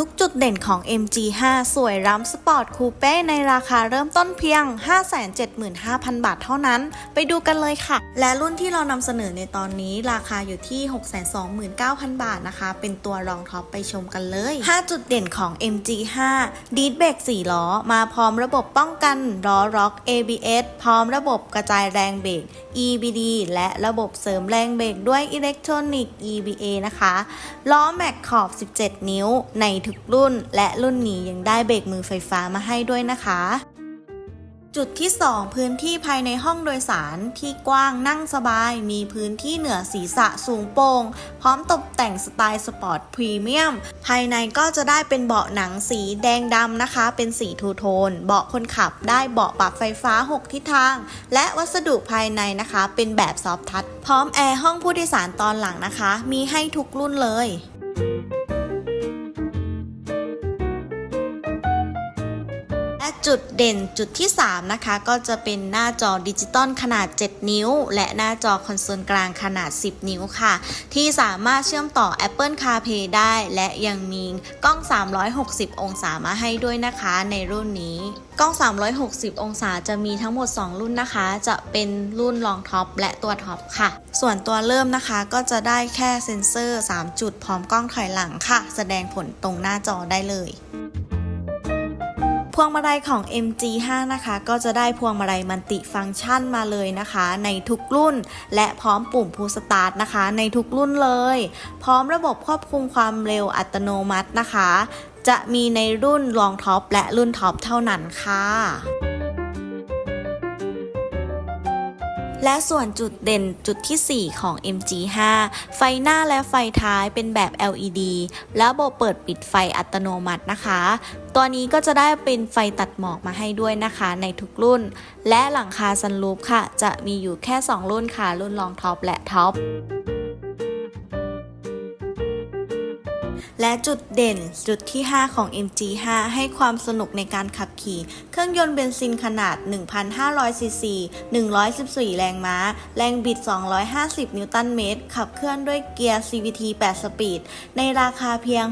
ทุกจุดเด่นของ MG5 สวยล้ำสปอร์ตคูเป้ในราคาเริ่มต้นเพียง 575,000 บาทเท่านั้น ไปดูกันเลยค่ะ และรุ่นที่เรานำเสนอในตอนนี้ราคาอยู่ที่ 629,000 บาทนะคะ เป็นตัวรองท็อปไปชมกันเลย 5 จุดเด่นของ MG5 ดีดเบรก4ล้อ มาพร้อมระบบป้องกันล้อล็อก ABS พร้อมระบบกระจายแรงเบรก EBD และระบบเสริมแรงเบรกด้วยอิเล็กทรอนิกส์ EBA นะคะ ล้อแม็กขอบ 17 นิ้วในทุกรุ่น และรุ่นนี้ยังได้เบรกมือไฟฟ้ามาให้ด้วยนะคะ จุดที่ 2 พื้นที่ภายในห้องโดยสารที่กว้างนั่งสบาย มีพื้นที่เหนือศีรษะสูงโปร่งพร้อมตกแต่งสไตล์สปอร์ตพรีเมียม ภายในก็จะได้เป็นเบาะหนังสีแดงดำนะคะ เป็นสีทูโทน เบาะคนขับได้เบาะปรับไฟฟ้า 6 ทิศทาง และวัสดุภายในนะคะ เป็นแบบซอฟทัชพร้อมแอร์ห้องผู้โดยสารตอนหลังนะคะ มีให้ทุกรุ่นเลย และจุดเด่นจุดที่ 3 นะคะ ก็จะเป็นหน้าจอดิจิตอลขนาด 7 นิ้ว และหน้าจอคอนโซลกลางขนาด 10 นิ้วค่ะ ที่สามารถเชื่อมต่อ Apple CarPlay ได้ และยังมีกล้อง 360 องศามาให้ด้วยนะคะในรุ่นนี้ กล้อง 360 องศาจะมีทั้งหมด 2 รุ่นนะคะ จะเป็นรุ่นรองท็อปและตัวท็อปค่ะ ส่วนตัวเริ่มนะคะก็จะได้แค่เซ็นเซอร์ 3 จุดพร้อมกล้องถอยหลังค่ะ แสดงผลตรงหน้าจอได้เลย พวงมาลัยของ MG5 นะคะ ก็จะได้พวงมาลัยมันติฟังก์ชันมาเลยนะคะ ในทุกรุ่น และพร้อมปุ่มพูสตาร์ทนะคะ ในทุกรุ่นเลย พร้อมระบบควบคุมความเร็วอัตโนมัตินะคะ จะมีในรุ่นรองท็อปและรุ่นท็อปเท่านั้นค่ะ และส่วนจุดเด่นจุดที่ 4 ของ MG5 ไฟหน้าและไฟท้ายเป็นแบบ LED และระบบเปิดปิดไฟอัตโนมัตินะคะ ตัวนี้ก็จะได้เป็นไฟตัดหมอกมาให้ด้วยนะคะในทุกรุ่น และหลังคาซันรูฟค่ะ จะมีอยู่แค่ 2 รุ่นค่ะ รุ่นรองท็อปและท็อป และจุดเด่นจุดที่ 5 ของ MG5 ให้ความสนุกในการขับขี่ เครื่องยนต์เบนซินขนาด 1,500 ซีซี 114 แรงม้า แรงบิด 250 นิวตันเมตร ขับเคลื่อนด้วยเกียร์ CVT 8 สปีด ในราคาเพียง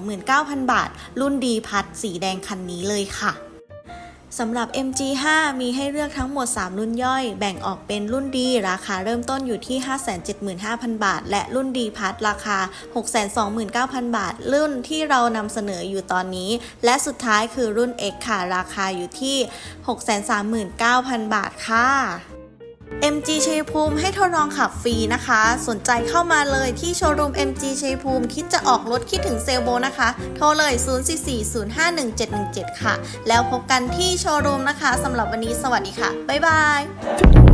629,000 บาท รุ่นดีพัดสีแดงคันนี้เลยค่ะ สำหรับ MG5 มีให้เลือกทั้งหมด 3 รุ่นย่อย แบ่งออกเป็นรุ่นดีราคาเริ่มต้นอยู่ที่ 575,000 บาท และรุ่นดีพัทราคา 629,000 บาท รุ่นที่เรานำเสนออยู่ตอนนี้ และสุดท้ายคือรุ่น X ค่ะ ราคาอยู่ที่ 639,000 บาทค่ะ MG ชัยภูมิให้ทดลองขับฟรีนะคะ สนใจเข้ามาเลยที่โชว์รูม MG ชัยภูมิ คิดจะออกรถคิดถึงเซลโบนะคะ โทรเลย 044051717 ค่ะ แล้วพบกันที่โชว์รูมนะคะสำหรับวันนี้สวัสดีค่ะ บ๊ายบาย